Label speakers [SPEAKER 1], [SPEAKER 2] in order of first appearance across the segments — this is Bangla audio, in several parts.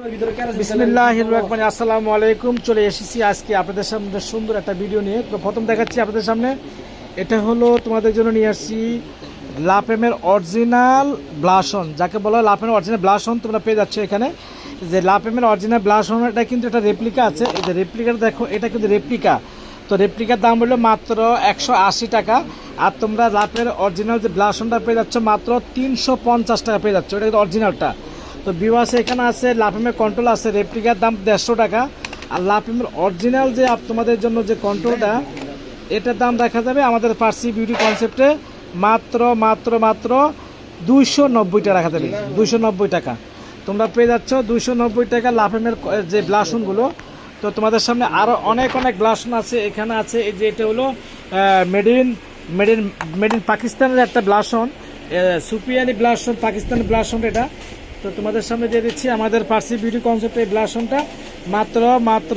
[SPEAKER 1] বিসমিল্লাহ আসসালামু আলাইকুম চলে এসেছি আজকে আপনাদের সামনে সুন্দর একটা ভিডিও নিয়ে। তো প্রথম দেখাচ্ছি আপনাদের সামনে। এটা হলো তোমাদের জন্য নিয়ে আসছি লাপেমের অরিজিনাল ব্লাসন। যাকে বলা হয় লাপেমের অরিজিনাল ব্লাসন তোমরা পেয়ে যাচ্ছ এখানে। যে লাপেমের অরিজিনাল ব্লাসন এটা কিন্তু একটা রেপ্লিকা আছে। এই যে রেপ্লিকাটা দেখো, এটা কিন্তু রেপ্লিকা। তো রেপ্লিকার দাম হলো মাত্র একশো আশি টাকা। আর তোমরা লাপের অরিজিনাল যে ব্লাসনটা পেয়ে যাচ্ছ মাত্র তিনশো পঞ্চাশ টাকা পেয়ে যাচ্ছ। এটা কিন্তু অরিজিনালটা। তো বিওয়াস এখানে আছে লাফেমের কন্ট্রোল আছে রেপ্লিকার দাম দেড়শো টাকা। আর লাফেমের অরিজিনাল যে তোমাদের জন্য যে কন্ট্রোলটা এটার দাম দেখা যাবে আমাদের পার্সি বিউটি কনসেপ্টে মাত্র মাত্র মাত্র দুইশো নব্বই টাকা রাখা যাবে, দুইশো নব্বই টাকা। তোমরা পেয়ে যাচ্ছ দুইশো নব্বই টাকা লাফেমের যে ব্লাসনগুলো তো তোমাদের সামনে আরও অনেক অনেক ব্লাসন আছে, এখানে আছে, এই যে এটা হলো made in made in made in পাকিস্তানের একটা ব্লাসন সুপিয়ানি ব্লাসন পাকিস্তানি ব্লাসন এটা। তো তোমাদের সামনে দিয়ে দিচ্ছি আমাদের পার্সি বিউটি কনসেপ্ট এই ব্লাসনটা মাত্র মাত্র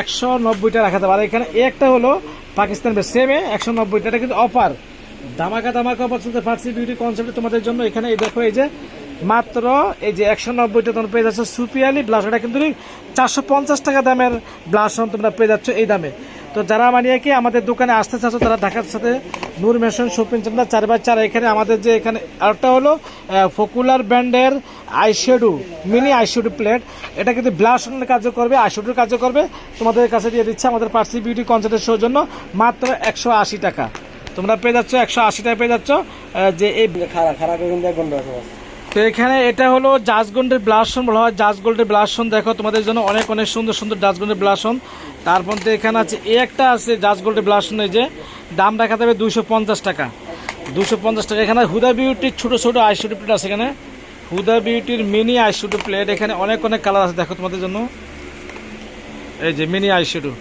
[SPEAKER 1] একশো নব্বইটা রাখা যাবে। আর এখানে একটা হলো পাকিস্তান সেমে একশো নব্বইটা। এটা কিন্তু অফার ধামাকা ধামাকা অফার চলতে পার্সি বিউটি কনসেপ্টে তোমাদের জন্য। এখানে এই দেখো, এই যে মাত্র, এই যে একশো নব্বইটা তোমরা পেয়ে যাচ্ছ। সুপিয়ালি ব্লাস এটা কিন্তু চারশো পঞ্চাশ টাকা দামের ব্লাসন তোমরা পেয়ে যাচ্ছ এই দামে। তো যারা মানিয়ে কি আমাদের দোকানে আসতে চাচ্ছ, তারা ঢাকার সাথে নূর মেশন শপিং সেন্টার, চার বাই চার এখানে আমাদের যে এখানে আরেকটা হলো পপুলার ব্র্যান্ডের আইশ্যাডো মিনি আইশ্যাডো প্লেট। এটা কিন্তু ব্লাশনের কাজও করবে আইশ্যাডোর কাজও করবে। তোমাদের কাছে দিয়ে দিচ্ছে আমাদের পার্সি বিউটি কনসার্টের শোর জন্য মাত্র একশো আশি টাকা। তোমরা পেয়ে যাচ্ছ, একশো আশি টাকা পেয়ে যাচ্ছ যে এই
[SPEAKER 2] খারাপ খারাপ
[SPEAKER 1] তো এখানে এটা হলো জাজগন্ডের ব্লাসন বলা হয়। জাজগোল্ডের ব্লাসন দেখো, তোমাদের জন্য অনেক অনেক সুন্দর সুন্দর জাজগন্ডের ব্লাসন। তার মধ্যে এখানে আছে এই একটা আছে জাজগোল্ডের এই যে দাম রাখা যাবে পঞ্চাশ টাকা। দুশো পঞ্চাশ টাকা। এখানে হুদা বিউটির ছোটো ছোটো আইশুটি প্লেট আছে এখানে। হুদা বিউটির মিনি আইশুটি প্লেট এখানে অনেক অনেক কালার আছে দেখো তোমাদের জন্য। এই যে মিনি আইশুটু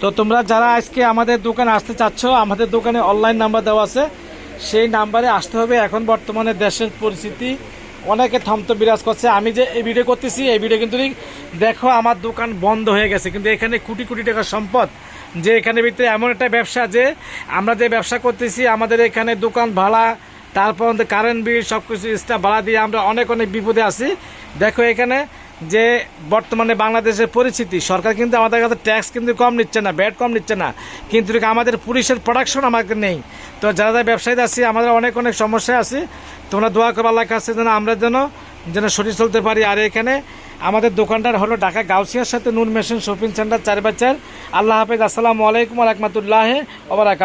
[SPEAKER 1] তো তোমরা যারা আজকে আমাদের দোকানে আসতে চাচ্ছ, আমাদের দোকানে অনলাইন নাম্বার দেওয়া আছে। সেই নাম্বারে আসতে হবে। এখন বর্তমানে দেশের পরিস্থিতি অনেকে থমত বিরাজ করছে। আমি যে এই ভিডিও করতেছি, এই ভিডিও কিন্তু দেখো আমার দোকান বন্ধ হয়ে গেছে। কিন্তু এখানে কোটি কোটি টাকার সম্পদ। যে এখানে ভিতরে এমন একটা ব্যবসা যে আমরা যে ব্যবসা করতেছি, আমাদের এখানে দোকান ভাড়া, তারপর কারেন্ট বিল সব কিছু ভাড়া দিয়ে আমরা অনেক অনেক বিপদে আছি। দেখো এখানে যে বর্তমানে বাংলাদেশের পরিস্থিতি, সরকার কিন্তু আমাদের কাছে ট্যাক্স কিন্তু কম নিচ্ছে না ব্যাট কম নিচ্ছে না। কিন্তু আমাদের পুলিশের প্রোডাকশন আমাদের নেই। তো যারা যারা ব্যবসায়ী আছি, আমাদের অনেক অনেক সমস্যা আছে। তোমরা দোয়া করো আল্লাহর কাছে যেন আমরা যেন যেন সঠিক চলতে পারি। আর এখানে আমাদের দোকানটার হলো ঢাকা গাউসিয়ার সাথে নুন মেশিন শপিং সেন্টার চার বাচ্চার আল্লাহ হাফেজ, আসসালামু আলাইকুম রহমতুল্লাহ ওবরাকাত